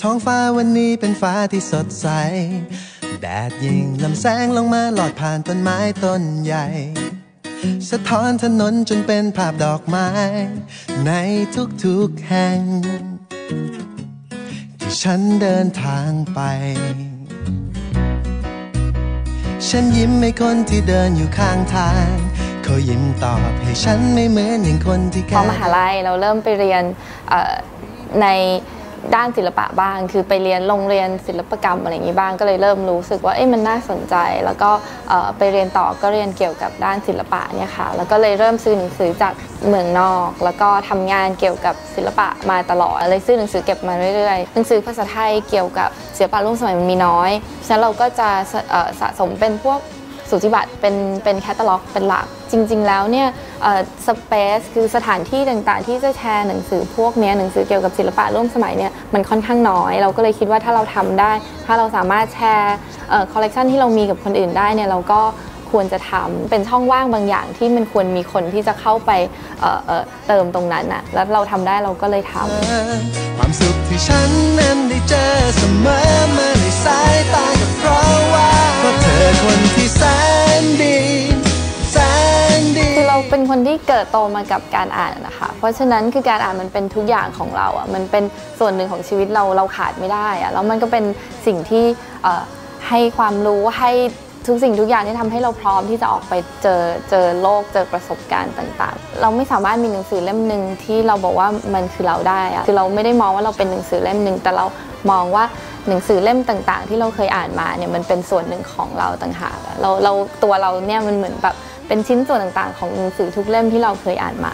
ท้องฟ้าวันนี้เป็นฟ้าที่สดใส แดดยิงลำแสงลงมาหลอดผ่านต้นไม้ต้นใหญ่ สะท้อนถนนจนเป็นภาพดอกไม้ ในทุกๆแห่ง ที่ฉันเดินทางไป ฉันยิ้มให้คนที่เดินอยู่ข้างทางเขายิ้มตอบให้ฉันไม่เหมือนอย่างคนที่แค่อมหาลัยเราเริ่มไปเรียนเอ่อใน ด้านศิลปะบ้าง คือไปเรียนโรงเรียนศิลปกรรมอะไรอย่างนี้บ้างก็เลยเริ่มรู้สึกว่าเอ๊ะมันน่าสนใจ แล้วก็ไปเรียนต่อก็เรียนเกี่ยวกับด้านศิลปะเนี่ยค่ะแล้วก็เลยเริ่มซื้อหนังสือจากเมืองนอก แล้วก็ทำงานเกี่ยวกับศิลปะมาตลอดเลยซื้อหนังสือเก็บมาเรื่อยๆหนังสือภาษาไทยเกี่ยวกับศิลปะร่วมสมัยมันมีน้อยฉะนั้นเราก็จะะสะสมเป็นพวก สูติบัตรเป็นเป็นแคตตาล็อกเป็นหลัก จริง ๆ แล้วเนี่ยสเปซคือสถานที่ต่างๆ ที่จะแชร์หนังสือพวกนี้หนังสือเกี่ยวกับศิลปะร่วมสมัยเนี่ยมันค่อนข้างน้อย เราก็เลยคิดว่าถ้าเราทำได้ ถ้าเราสามารถแชร์คอลเลกชันที่เรามีกับคนอื่นได้เนี่ยเราก็ควรจะทำเป็นช่องว่างบางอย่างที่มันควรมีคนที่จะเข้าไปเอ่อเเติมตรงนั้นอะแล้วเราทำได้เราก็เลยทำความสุขที่ฉันนั้นได้เจอเสมอ เป็นคนที่เกิดโตมากับการอ่านนะคะ เพราะฉะนั้นคือการอ่านมันเป็นทุกอย่างของเราอะ มันเป็นส่วนหนึ่งของชีวิตเราเราขาดไม่ได้อะ แล้วมันก็เป็นสิ่งที่ให้ความรู้ให้ทุกสิ่งทุกอย่างที่ทำให้เราพร้อมที่จะออกไปเจอเจอโลกเจอประสบการณ์ต่างๆ เราไม่สามารถมีหนังสือเล่มหนึ่งที่เราบอกว่ามันคือเราได้อะคือเราไม่ได้มองว่าเราเป็นหนังสือเล่มหนึ่งแต่เรามองว่าหนังสือเล่มต่าง ๆ ที่เราเคยอ่านมาเนี่ยมันเป็นส่วนหนึ่งของเราต่างหากเราเราตัวเราเนี่ยมันเหมือนแบบ เป็นชิ้นส่วนต่างๆ ของหนังสือทุกเล่มที่เราเคยอ่านมา